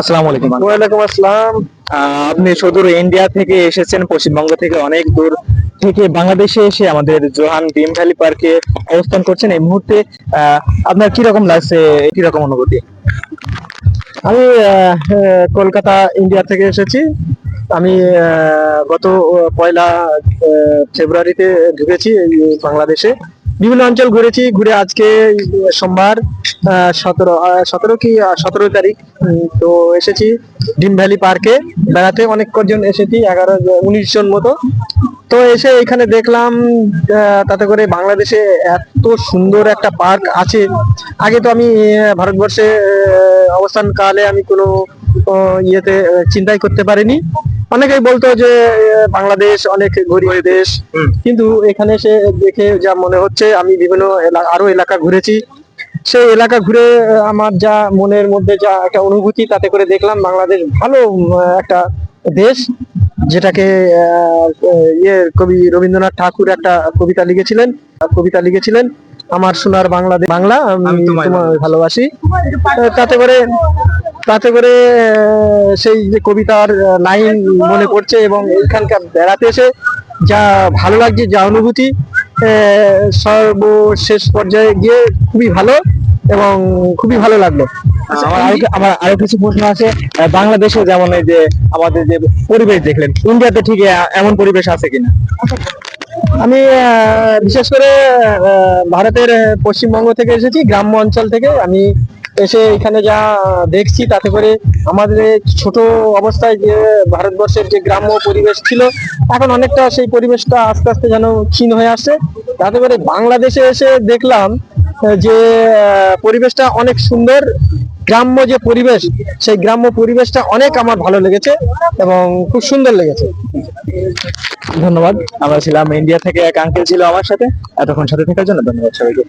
আসসালামু আলাইকুম। ওয়ালাইকুম আসসালাম। আপনি সুদূর ইন্ডিয়া থেকে এসেছেন পশ্চিমবঙ্গ থেকে অনেক দূর থেকে বাংলাদেশে এসে আমাদের জোহান ডিম ভ্যালি পার্কে অবস্থান করছেন। এই মুহূর্তে আহ, আপনার কি রকম লাগছে কি রকম অনুভূতি? আমি কলকাতা ইন্ডিয়া থেকে এসেছি। আমি আহ, গত পয়লা ফেব্রুয়ারিতে ঢুকেছি বাংলাদেশে। বিভিন্ন অঞ্চল ঘুরেছি ঘুরে আজকে সোমবার সতেরো সতেরো কি সতেরো তারিখ তো এসেছি ডিম ভ্যালি পার্কে। বেড়াতে অনেক কজন এসেছি এগারো উনিশ জন মতো। তো এসে এখানে দেখলাম তাতে করে বাংলাদেশে এত সুন্দর একটা পার্ক আছে। আগে তো আমি ভারতবর্ষে আহ, অবস্থান কালে আমি কোনো ইয়েতে চিন্তাই করতে পারিনি। অনেকেই বলতো যে বাংলাদেশ অনেক গরিব দেশ। কিন্তু এখানে এসে দেখে যা মনে হচ্ছে আমি বিভিন্ন আরও এলাকা ঘুরেছি। সেই এলাকা ঘুরে আমার যা মনের মধ্যে যা একটা অনুভূতি তাতে করে দেখলাম বাংলাদেশ ভালো একটা দেশ যেটাকে ইয়ে কবি রবীন্দ্রনাথ ঠাকুর একটা কবিতা লিখেছিলেন। কবিতা লিখেছিলেন আমার সোনার বাংলাদেশ বাংলা আমি তোমায় ভালোবাসি। তাতে করে তাতে করে সেই যে কবিতার লাইন মনে পড়ছে এবং এখানকার বেড়াতে এসে যা ভালো লাগছে যা অনুভূতি সর্বশেষ পর্যায়ে গিয়ে খুবই ভালো এবং খুবই ভালো লাগল। আচ্ছা, আমার আরও কিছু প্রশ্ন আছে বাংলাদেশে যেমন এই যে আমাদের যে পরিবেশ দেখলেন ইন্ডিয়াতে ঠিক এমন পরিবেশ আছে কিনা? আমি বিশেষ করে ভারতের পশ্চিমবঙ্গ থেকে এসেছি গ্রাম্য অঞ্চল থেকে। আমি এসে এখানে যা দেখছি, তাতে করে আমাদের ছোট অবস্থায় যে ভারতবর্ষের যে গ্রাম্য পরিবেশ ছিল, এখন অনেকটা সেই পরিবেশটা আস্তে আস্তে যেন ক্ষীণ হয়ে আসছে। তাতে করে বাংলাদেশে এসে দেখলাম যে পরিবেশটা অনেক সুন্দর। গ্রাম্য যে পরিবেশ, সেই গ্রাম্য পরিবেশটা অনেক আমার ভালো লেগেছে এবং খুব সুন্দর লেগেছে। ধন্যবাদ। আমরা ছিলাম ইন্ডিয়া থেকে এক আঙ্কেল ছিল আমার সাথে। এতক্ষণ সাথে থাকার জন্য ধন্যবাদ সবাইকে।